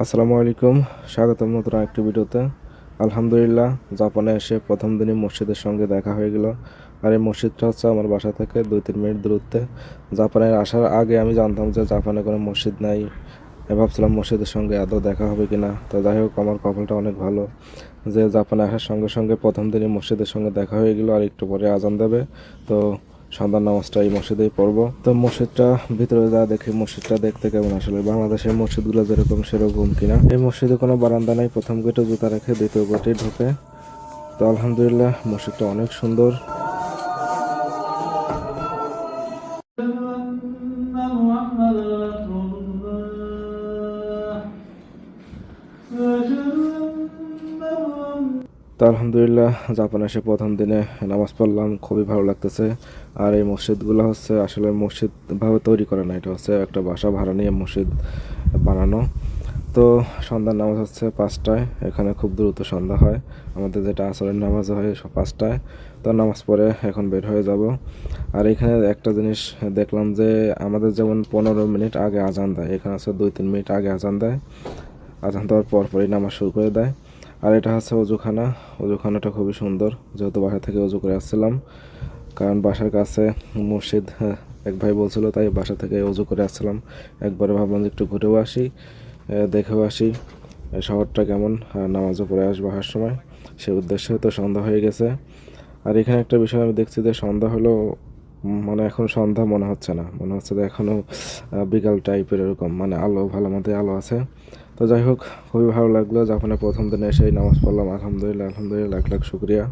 আসসালামু আলাইকুম, স্বাগতম নতুন একটি ভিডিওতে। আলহামদুলিল্লাহ, জাপানে এসে প্রথম দিনই মসজিদের সঙ্গে দেখা হয়ে গেল। আর এই মসজিদটা হচ্ছে আমার বাসা থেকে দুই তিন মিনিট দূরত্বে। জাপানে আসার আগে আমি জানতাম যে জাপানে কোনো মসজিদ নাই। ভাবছিলাম মসজিদের সঙ্গে আদৌ দেখা হবে কি না তো যাই হোক, আমার কপালটা অনেক ভালো যে জাপানে আসার সঙ্গে সঙ্গে প্রথম দিনই মসজিদের সঙ্গে দেখা হয়ে গেল। আর একটু পরে আজান দেবে। তো সন্ধ্যার নামাজটা এই মসজিদেই পড়বো তো মসজিদটা ভিতরে যা দেখি মসজিদটা দেখতে কেমন আসলে বাংলাদেশের মসজিদগুলো যেরকম সেরকম কিনা এই মসজিদে কোনো বারান্দা নাই প্রথম গেটে জুতা রেখে দ্বিতীয় গেটে ঢোকে তো আলহামদুলিল্লাহ মসজিদটা অনেক সুন্দর أن محمد رسول الله أشهد أن محمد তো আলহামদুলিল্লাহ, জাপান এসে প্রথম দিনে নামাজ পড়লাম, খুবই ভালো লাগতেছে। আর এই মসজিদগুলো হচ্ছে আসলে মসজিদভাবে তৈরি করে না, এটা হচ্ছে একটা বাসা ভাড়া নিয়ে মসজিদ বানানো। তো সন্ধ্যার নামাজ হচ্ছে পাঁচটায়, এখানে খুব দ্রুত সন্ধ্যা হয়। আমাদের যেটা আসরের নামাজ হয় পাঁচটায়। তো নামাজ পড়ে এখন বের হয়ে যাব। আর এখানে একটা জিনিস দেখলাম যে আমাদের যেমন পনেরো মিনিট আগে আজান দেয়, এখানে হচ্ছে দুই তিন মিনিট আগে আজান দেয়। আজান দেওয়ার পর পরই নামাজ শুরু করে দেয়। আর এটা হচ্ছে অজুখানা। অজুখানাটা খুবই সুন্দর। যেহেতু বাসা থেকে অজু করে আসছিলাম কারণ বাসার কাছে মসজিদ হ্যাঁ, এক ভাই বলছিল তাই বাসা থেকে অজু করে আসছিলাম। একবারে ভাবলাম যে একটু ঘুরেও আসি দেখেও আসি শহরটা কেমন নামাজও পড়ে আসব আসার সময়। সে উদ্দেশ্যে তো সন্ধ্যা হয়ে গেছে। আর এখানে একটা বিষয় আমি দেখছি যে সন্ধ্যা হলো মানে এখন সন্ধ্যা মনে হচ্ছে না। মনে হচ্ছে যে এখনও বিকাল টাইপের এরকম। মানে আলো, ভালো মতোই আলো আছে। তো যাই হোক, খুবই ভালো লাগল যখন প্রথম দিনে এসেই নামাজ পড়লাম। আলহামদুলিল্লাহ আলহামদুলিল্লাহ, লাখ লাখ শুক্রিয়া।